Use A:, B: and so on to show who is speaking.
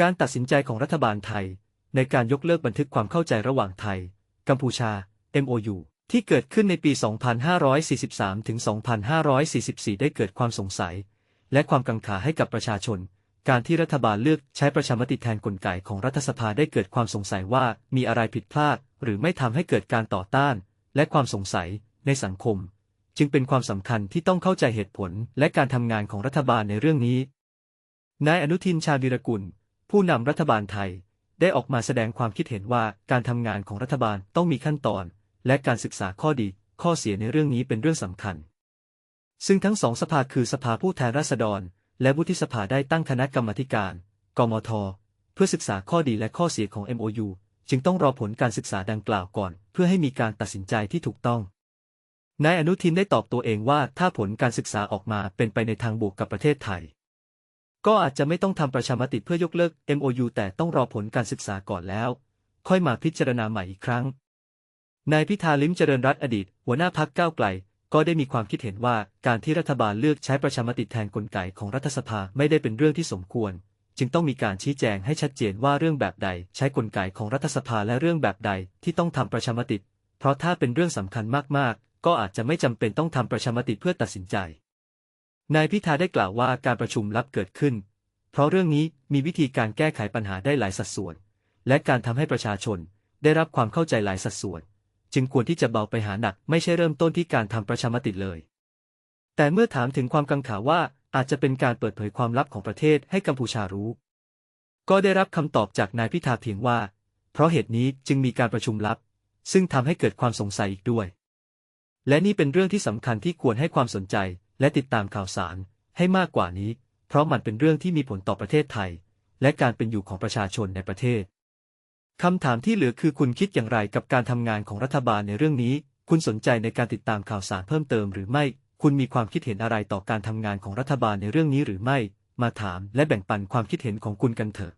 A: การตัดสินใจของรัฐบาลไทย ในการยกเลิกบันทึกความเข้าใจระหว่างไทย กัมพูชา MOU ที่เกิดขึ้นในปี 2543 ถึง 2544 ได้เกิดความสงสัย และความกังขาให้กับประชาชน การที่รัฐบาลเลือกใช้ประชามติแทนกลไกของรัฐสภาได้เกิดความสงสัยว่ามีอะไรผิดพลาด หรือไม่ทำให้เกิดการต่อต้าน และความสงสัยในสังคม จึงเป็นความสำคัญที่ต้องเข้าใจเหตุผลและการทำงานของรัฐบาลในเรื่องนี้ นายอนุทินชาญวีรกุล ผู้นำรัฐบาลไทยได้ออกมาแสดงความคิดเห็นว่าการทำงานของรัฐบาลต้องมีขั้นตอน และการศึกษาข้อดี ข้อเสียในเรื่องนี้เป็นเรื่องสำคัญ ซึ่งทั้งสองสภาคือสภาผู้แทนราษฎร และวุฒิสภาได้ตั้งคณะกรรมการ กมท เพื่อศึกษาข้อดีและข้อเสียของ MOU จึงต้องรอผลการศึกษาดังกล่าวก่อน เพื่อให้มีการตัดสินใจที่ถูกต้อง นายอนุทินได้ตอบตัวเองว่าถ้าผลการศึกษาออกมาเป็นไปในทางบวกกับประเทศไทย ก็อาจจะไม่ต้องทำประชามติเพื่อยกเลิก MOU แต่ต้องรอผลการศึกษาก่อนแล้ว ค่อยมาพิจารณาใหม่อีกครั้ง นายพิธาลิ้มเจริญรัตน์อดีต หัวหน้าพักก้าวไกล ก็ได้มีความคิดเห็นว่าการที่รัฐบาลเลือกใช้ประชามติแทนกลไกของรัฐสภาไม่ได้เป็นเรื่องที่สมควร จึงต้องมีการชี้แจงให้ชัดเจนว่าเรื่องแบบใด ใช้กลไกของรัฐสภาและเรื่องแบบใดที่ต้องทำประชามติ เพราะถ้าเป็นเรื่องสำคัญมากๆ ก็อาจจะไม่จำเป็นต้องทำประชามติเพื่อตัดสินใจ นายพิธาได้กล่าวว่าการประชุมลับเกิดขึ้น เพราะเรื่องนี้มีวิธีการแก้ไขปัญหาได้หลายสัดส่วน และการทำให้ประชาชนได้รับความเข้าใจหลายสัดส่วน จึงควรที่จะเบาไปหาหนักไม่ใช่เริ่มต้นที่การทำประชามติเลย แต่เมื่อถามถึงความกังขาว่าอาจจะเป็นการเปิดเผยความลับของประเทศให้กัมพูชารู้ ก็ได้รับคำตอบจากนายพิธาเพียงว่า เพราะเหตุนี้จึงมีการประชุมลับ ซึ่งทำให้เกิดความสงสัยอีกด้วย และนี่เป็นเรื่องที่สำคัญที่ควรให้ความสนใจ และติดตามข่าวสารให้มากกว่านี้ เพราะมันเป็นเรื่องที่มีผลต่อประเทศไทย และการเป็นอยู่ของประชาชนในประเทศคำถามที่เหลือคือคุณคิดอย่างไรกับการทำงานของรัฐบาลในเรื่องนี้ คุณสนใจในการติดตามข่าวสารเพิ่มเติมหรือไม่ คุณมีความคิดเห็นอะไรต่อการทำงานของรัฐบาลในเรื่องนี้หรือไม่ มาถามและแบ่งปันความคิดเห็นของคุณกันเถอะ